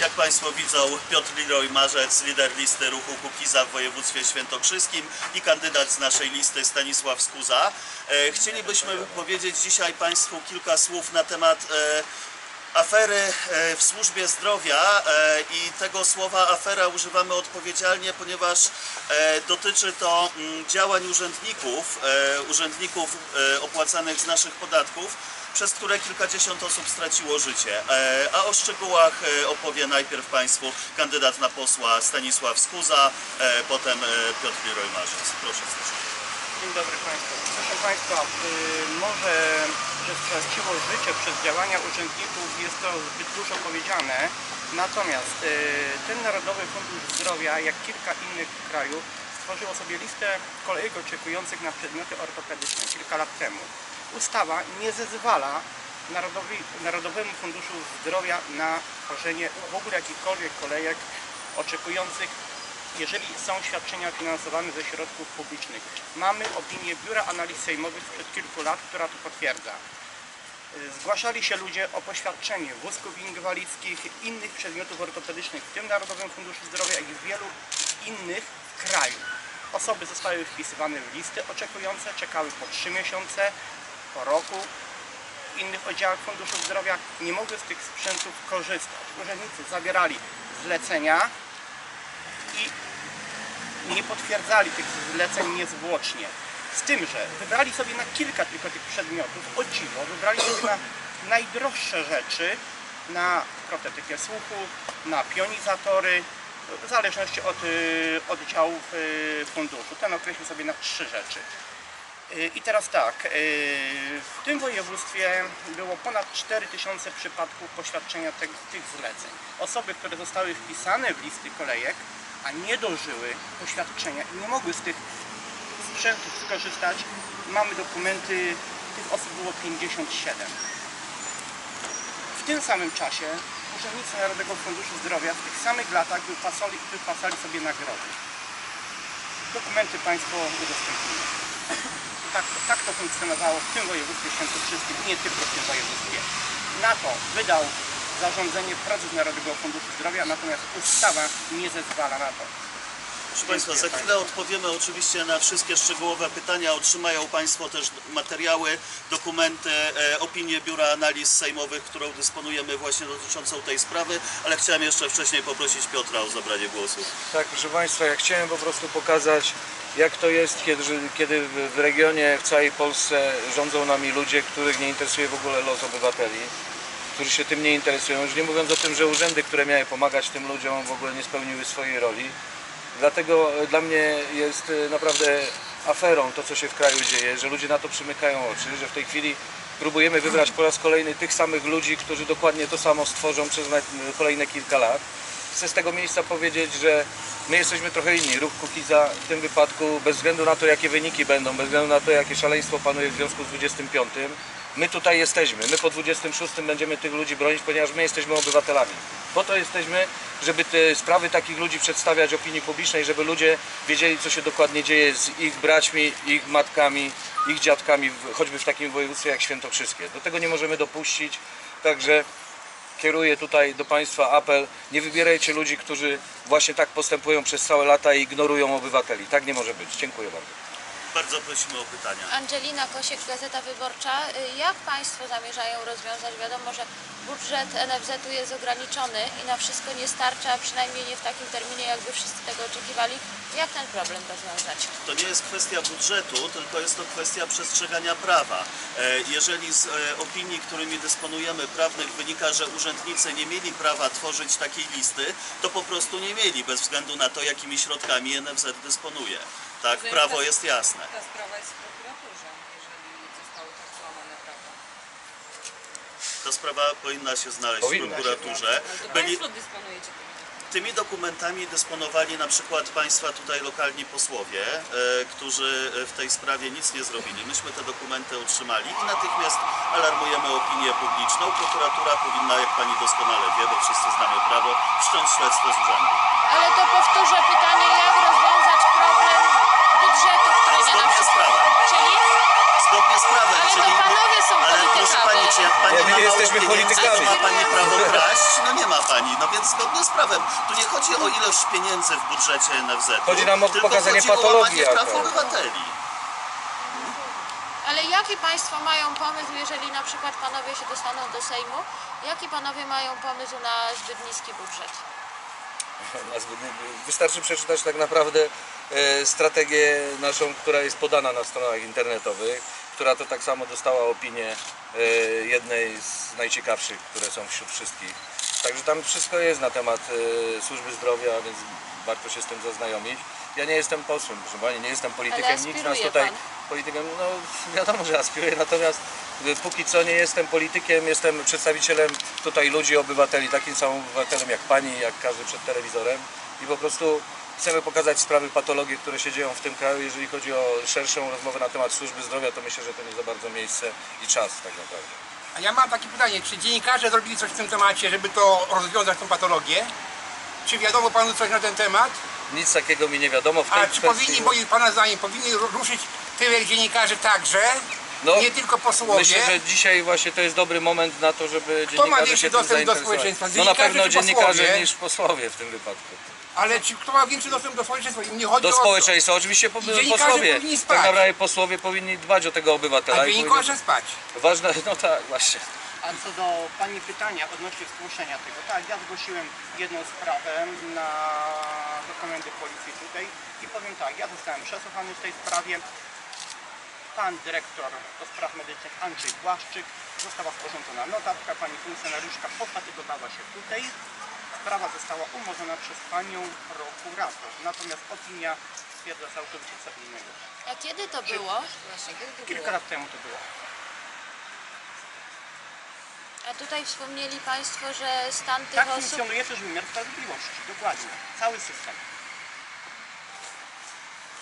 Jak Państwo widzą, Piotr Leroy Marzec, lider listy ruchu Kukiza w województwie świętokrzyskim i kandydat z naszej listy Stanisław Skuza. E, Chcielibyśmy powiedzieć dzisiaj Państwu kilka słów na temat e, afery e, w służbie zdrowia i tego słowa afera używamy odpowiedzialnie, ponieważ dotyczy to mm, działań urzędników, urzędników opłacanych z naszych podatków, przez które kilkadziesiąt osób straciło życie. E, A o szczegółach e, opowie najpierw Państwu kandydat na posła Stanisław Skuza, e, potem Piotr Leroy Marzec. Proszę Stasiu. Dzień dobry Państwu. Proszę Państwa, y, może, że straciło życie przez działania urzędników jest to zbyt dużo powiedziane, natomiast y, ten Narodowy Fundusz Zdrowia, jak kilka innych krajów, stworzyło sobie listę kolejek oczekujących na przedmioty ortopedyczne kilka lat temu. Ustawa nie zezwala Narodowi, Narodowemu Funduszu Zdrowia na tworzenie w ogóle jakichkolwiek kolejek oczekujących jeżeli są świadczenia finansowane ze środków publicznych. Mamy opinię Biura Analiz Sejmowych sprzed kilku lat, która to potwierdza. Zgłaszali się ludzie o poświadczenie wózków inwalidzkich, innych przedmiotów ortopedycznych, w tym Narodowym Funduszu Zdrowia, jak i w wielu innych krajów. Osoby zostały wpisywane w listy oczekujące, czekały po 3 miesiące, roku. W innych oddziałach Funduszu Zdrowia nie mogły z tych sprzętów korzystać. Urzędnicy zabierali zlecenia i nie potwierdzali tych zleceń niezwłocznie. Z tym, że wybrali sobie na kilka tylko tych przedmiotów, o dziwo, wybrali sobie na najdroższe rzeczy, na protetykę słuchu, na pionizatory, w zależności od y, oddziałów y, funduszu. Ten określił sobie na trzy rzeczy. Y, I teraz tak, y, w tym województwie było ponad 4000 przypadków poświadczenia te, tych zleceń. Osoby, które zostały wpisane w listy kolejek, a nie dożyły poświadczenia i nie mogły z tych sprzętów skorzystać, mamy dokumenty, tych osób było 57. W tym samym czasie urzędnicy Narodowego Funduszu Zdrowia w tych samych latach wypłacali, wypłacali sobie nagrody. Dokumenty Państwo udostępniły. Tak, tak to funkcjonowało w tym województwie świętokrzyskim nie tylko w tym województwie. Na to wydał zarządzenie prezes Narodowego Funduszu Zdrowia, natomiast ustawa nie zezwala na to. Proszę Państwa, za chwilę odpowiemy oczywiście na wszystkie szczegółowe pytania. Otrzymają Państwo też materiały, dokumenty, e, opinie Biura Analiz Sejmowych, którą dysponujemy właśnie dotyczącą tej sprawy, ale chciałem jeszcze wcześniej poprosić Piotra o zabranie głosu. Tak, proszę Państwa, ja chciałem po prostu pokazać, jak to jest, kiedy, kiedy w regionie, w całej Polsce rządzą nami ludzie, których nie interesuje w ogóle los obywateli, którzy się tym nie interesują. Już nie mówiąc o tym, że urzędy, które miały pomagać tym ludziom, w ogóle nie spełniły swojej roli. Dlatego e, dla mnie jest e, naprawdę aferą to, co się w kraju dzieje, że ludzie na to przymykają oczy, że w tej chwili próbujemy wybrać po raz kolejny tych samych ludzi, którzy dokładnie to samo stworzą przez na- kolejne kilka lat. Chcę z tego miejsca powiedzieć, że my jesteśmy trochę inni. Ruch Kukiza w tym wypadku, bez względu na to, jakie wyniki będą, bez względu na to, jakie szaleństwo panuje w związku z 25, my tutaj jesteśmy. My po 26 będziemy tych ludzi bronić, ponieważ my jesteśmy obywatelami. Po to jesteśmy, żeby te sprawy takich ludzi przedstawiać opinii publicznej, żeby ludzie wiedzieli, co się dokładnie dzieje z ich braćmi, ich matkami, ich dziadkami, choćby w takim województwie jak Świętokrzyskie. Do tego nie możemy dopuścić, także kieruję tutaj do Państwa apel, nie wybierajcie ludzi, którzy właśnie tak postępują przez całe lata i ignorują obywateli. Tak nie może być. Dziękuję bardzo. Bardzo prosimy o pytania. Angelina Kosiek, Gazeta Wyborcza. Jak Państwo zamierzają rozwiązać? Wiadomo, że budżet NFZ-u jest ograniczony i na wszystko nie starcza, przynajmniej nie w takim terminie, jakby wszyscy tego oczekiwali. Jak ten problem rozwiązać? To nie jest kwestia budżetu, tylko jest to kwestia przestrzegania prawa. E, Jeżeli z e, opinii, którymi dysponujemy prawnych wynika, że urzędnicy nie mieli prawa tworzyć takiej listy, to po prostu nie mieli, bez względu na to, jakimi środkami NFZ dysponuje. Tak, prawo to- jest jasne. Ta sprawa jest w prokuraturze, jeżeli zostało tak złamane prawo. Ta sprawa powinna się znaleźć Powinna w się. prokuraturze. Ale to Byli, Państwo dysponujecie tymi tymi dokumentami dysponowali na przykład Państwa tutaj lokalni posłowie, e, którzy w tej sprawie nic nie zrobili. Myśmy te dokumenty otrzymali i natychmiast alarmujemy opinię publiczną. Prokuratura powinna, jak Pani doskonale wie, bo wszyscy znamy prawo, wszcząć śledztwo z urzędu. Ale to powtórzę pytanie, jak rozwiązać problem budżetu, który nie Zgodnie z prawem. Czyli? zgodnie z prawem, Ale to czyli... panowie są Ale proszę pani, czy jak pani my ma nie mało jesteśmy pieniędzy, politykami. to ma pani prawo kraść? No nie ma pani, no więc zgodnie z prawem. Tu nie chodzi o ilość pieniędzy w budżecie NFZ. Chodzi nam o tylko pokazanie chodzi o patologii praw jaka. obywateli. Ale jaki Państwo mają pomysł, jeżeli na przykład panowie się dostaną do Sejmu, jaki panowie mają pomysł na zbyt niski budżet? Nazwy- Wystarczy przeczytać tak naprawdę e, strategię naszą, która jest podana na stronach internetowych, która to tak samo dostała opinię e, jednej z najciekawszych, które są wśród wszystkich. Także tam wszystko jest na temat e, służby zdrowia, więc warto się z tym zaznajomić. Ja nie jestem posłem, proszę Pani, nie jestem politykiem, nic nas tutaj pan. politykiem, no wiadomo, że aspiruję, natomiast y, póki co nie jestem politykiem, jestem przedstawicielem tutaj ludzi, obywateli, takim samym obywatelem jak Pani, jak każdy przed telewizorem i po prostu chcemy pokazać sprawy, patologie, które się dzieją w tym kraju. Jeżeli chodzi o szerszą rozmowę na temat służby zdrowia, to myślę, że to nie za bardzo miejsce i czas tak naprawdę. A ja mam takie pytanie, czy dziennikarze zrobili coś w tym temacie, żeby to rozwiązać tą patologię? Czy wiadomo panu coś na ten temat? Nic takiego mi nie wiadomo w tej A czy kwestii. powinni, moim pana zdaniem, powinni ru- ruszyć tyłek dziennikarzy także? No, nie tylko posłowie? Myślę, że dzisiaj właśnie to jest dobry moment na to, żeby Kto ma dziennikarze większy się tym dostęp do społeczeństwa? No na pewno dziennikarze posłowie? niż posłowie w tym wypadku. Ale czy kto ma większy dostęp do społeczeństwa? Nie chodzi Do społeczeństwa oczywiście po, posłowie. Tak naprawdę posłowie powinni dbać o tego obywatela. A dziennikarze powinni- spać. Ważne, no tak, właśnie. A co do Pani pytania odnośnie zgłoszenia tego, tak, ja zgłosiłem jedną sprawę na, do komendy policji tutaj i powiem tak, ja zostałem przesłuchany w tej sprawie. Pan dyrektor do spraw medycznych Andrzej Błaszczyk, została sporządzona notatka, pani funkcjonariuszka pofatygowała się tutaj. Sprawa została umorzona przez panią prokurator, natomiast opinia stwierdza całkowicie co innego. A kiedy to było? Właśnie, kiedy to było? Kilka lat temu to było. A tutaj wspomnieli Państwo, że stan tych Tak osób... funkcjonuje też wymiar sprawiedliwości, dokładnie. Cały system.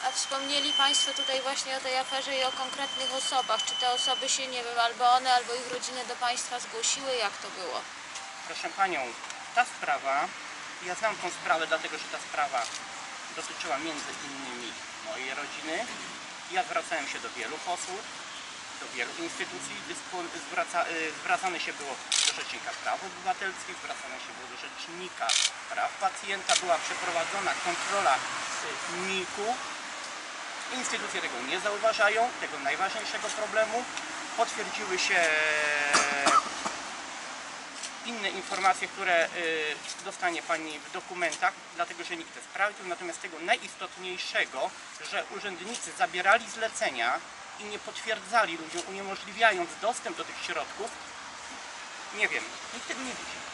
A wspomnieli Państwo tutaj właśnie o tej aferze i o konkretnych osobach. Czy te osoby się, nie wiem, albo one, albo ich rodziny do Państwa zgłosiły? Jak to było? Proszę Panią, ta sprawa, ja znam tą sprawę, dlatego że ta sprawa dotyczyła między innymi mojej rodziny. Ja zwracałem się do wielu posłów, do wielu instytucji, zwraca, y, zwracane się było do Rzecznika Praw Obywatelskich, zwracane się było do Rzecznika Praw Pacjenta, była przeprowadzona kontrola y, NIK-u. Instytucje tego nie zauważają, tego najważniejszego problemu. Potwierdziły się inne informacje, które y, dostanie Pani w dokumentach, dlatego że nikt te sprawdził, natomiast tego najistotniejszego, że urzędnicy zabierali zlecenia i nie potwierdzali ludziom, uniemożliwiając dostęp do tych środków, nie wiem, nikt tego nie widzi.